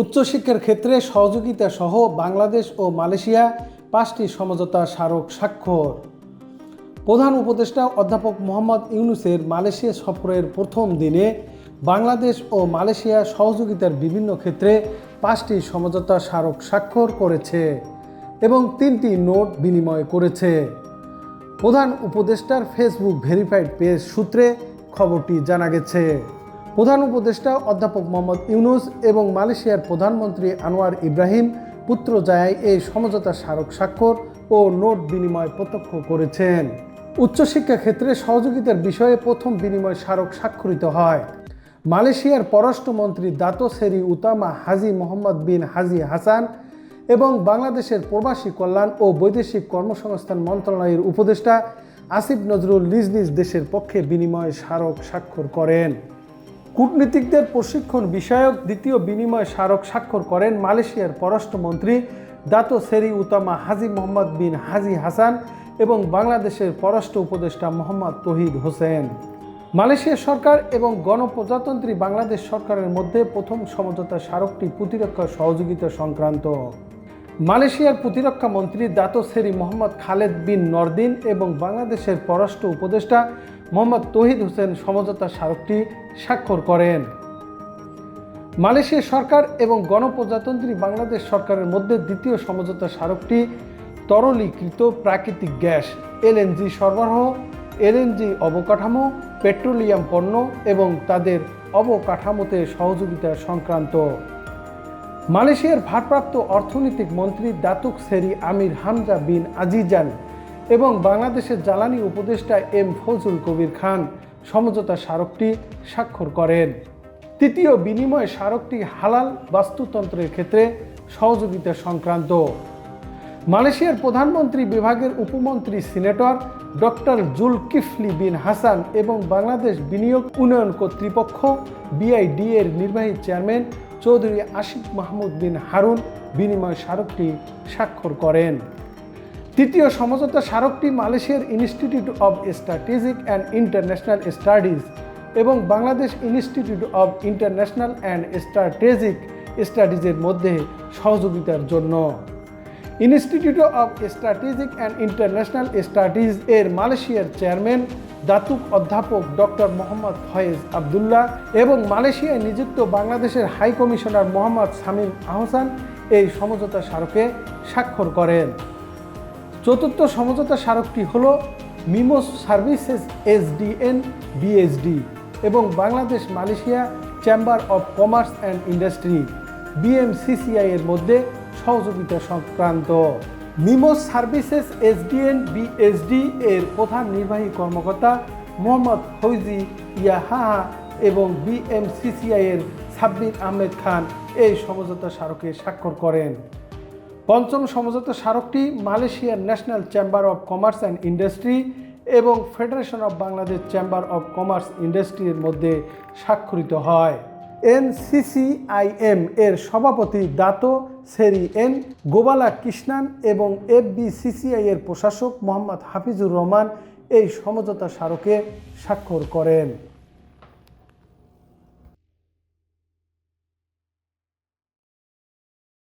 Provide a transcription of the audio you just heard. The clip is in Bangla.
উচ্চশিক্ষার ক্ষেত্রে সহযোগিতা সহ বাংলাদেশ ও মালয়েশিয়া পাঁচটি সমঝোতা স্মারক স্বাক্ষর। প্রধান উপদেষ্টা অধ্যাপক মোহাম্মদ ইউনুসের মালয়েশিয়া সফরের প্রথম দিনে বাংলাদেশ ও মালয়েশিয়া সহযোগিতার বিভিন্ন ক্ষেত্রে পাঁচটি সমঝোতা স্মারক স্বাক্ষর করেছে এবং তিনটি নোট বিনিময় করেছে। প্রধান উপদেষ্টার ফেসবুক ভেরিফাইড পেজ সূত্রে খবরটি জানা গেছে। প্রধান উপদেষ্টা অধ্যাপক মোহাম্মদ ইউনুস এবং মালয়েশিয়ার প্রধানমন্ত্রী আনোয়ার ইব্রাহিম, পুত্র জায়াই এই সমঝোতা স্মারক স্বাক্ষর ও নোট বিনিময় প্রত্যক্ষ করেছেন। উচ্চশিক্ষা ক্ষেত্রে সহযোগিতার বিষয়ে প্রথম বিনিময় স্মারক স্বাক্ষরিত হয়। মালয়েশিয়ার পররাষ্ট্রমন্ত্রী দাতো সেরি উতামা হাজি মোহাম্মদ বিন হাজি হাসান এবং বাংলাদেশের প্রবাসী কল্যাণ ও বৈদেশিক কর্মসংস্থান মন্ত্রণালয়ের উপদেষ্টা আসিফ নজরুল নিজ নিজ দেশের পক্ষে বিনিময় স্মারক স্বাক্ষর করেন। কূটনীতিকদের প্রশিক্ষণ বিষয়ক দ্বিতীয় বিনিময় স্মারক স্বাক্ষর করেন মালয়েশিয়ার পররাষ্ট্রমন্ত্রী দাতো সেরি উতামা হাজি মোহাম্মদ বিন হাজি হাসান এবং বাংলাদেশের পররাষ্ট্র উপদেষ্টা মোহাম্মদ তহিদ হোসেন। মালয়েশিয়া সরকার এবং গণপ্রজাতন্ত্রী বাংলাদেশ সরকারের মধ্যে প্রথম সমঝোতা স্মারকটি প্রতিরক্ষা সহযোগিতা সংক্রান্ত। মালয়েশিয়ার প্রতিরক্ষা মন্ত্রী দাতো সেরি মোহাম্মদ খালেদ বিন নরদিন এবং বাংলাদেশের পররাষ্ট্র উপদেষ্টা মোহাম্মদ তহিদ হোসেন সমঝোতা স্মারকটি স্বাক্ষর করেন। মালয়েশিয়া সরকার এবং গণপ্রজাতন্ত্রী বাংলাদেশ সরকারের মধ্যে দ্বিতীয় সমঝোতা স্মারকটি তরলীকৃত প্রাকৃতিক গ্যাস, এলএনজি সরবরাহ, এলএনজি অবকাঠামো, পেট্রোলিয়াম পণ্য এবং তাদের অবকাঠামোতে সহযোগিতা সংক্রান্ত। মালয়েশিয়ার ভারপ্রাপ্ত অর্থনৈতিক মন্ত্রী দাতুক সেরি আমির হামজা বিন আজিজান এবং বাংলাদেশের জ্বালানি উপদেষ্টা এম ফজল কবির খান সমঝোতা স্মারকটি স্বাক্ষর করেন। তৃতীয় বিনিময় স্মারকটি হালাল বাস্তুতন্ত্রের ক্ষেত্রে সহযোগিতা সংক্রান্ত। মালয়েশিয়ার প্রধানমন্ত্রী বিভাগের উপমন্ত্রী senator doctor Zulkifli bin Hasan এবং বাংলাদেশ বিনিয়োগ উন্নয়ন কর্তৃপক্ষ বিআইডি এর নির্বাহী চেয়ারম্যান চৌধুরী আশিক মাহমুদ বিন হারুন বিনিময় স্মারকটি স্বাক্ষর করেন। তৃতীয় সমঝোতা স্মারকটি মালয়েশিয়ার institute of strategic and international studies এবং Bangladesh institute of international and strategic স্টাডিজের মধ্যে সহযোগিতার জন্য। Institute of strategic and international studies এর মালয়েশিয়ার চেয়ারম্যান দাতুক অধ্যাপক ডক্টর মোহাম্মদ ফয়েজ আবদুল্লাহ এবং মালয়েশিয়ায় নিযুক্ত বাংলাদেশের হাই কমিশনার মোহাম্মদ শামীম আহসান এই সমঝোতা স্মারকে স্বাক্ষর করেন। চতুর্থ সমঝোতা স্মারকটি হল মিমোস সার্ভিসেস এসডিএন বিএসডি এবং Bangladesh Malaysia chamber of commerce and industry BMCCI এর মধ্যে সহযোগিতা সংক্রান্ত। মিমোস সার্ভিসেস এসডিএন বিএসডি এর প্রধান নির্বাহী কর্মকর্তা মোহাম্মদ ফৌজি ইয়াহা এবং বিএমসিসিআই এর সাব্বির আহমেদ খান এই সমঝোতা স্মারকে স্বাক্ষর করেন। পঞ্চম সমঝোতা স্মারকটি মালয়েশিয়ার national chamber of commerce and industry এবং federation of Bangladesh chamber of commerce ইন্ডাস্ট্রির মধ্যে স্বাক্ষরিত হয়। এনসিসিআইএম এর সভাপতি দাতো সেরি এন গোবালা কৃষ্ণান এবং এফবিসিসিআই এর প্রশাসক মোহাম্মদ হাফিজুর রহমান এই সমঝোতা স্মারকে স্বাক্ষর করেন।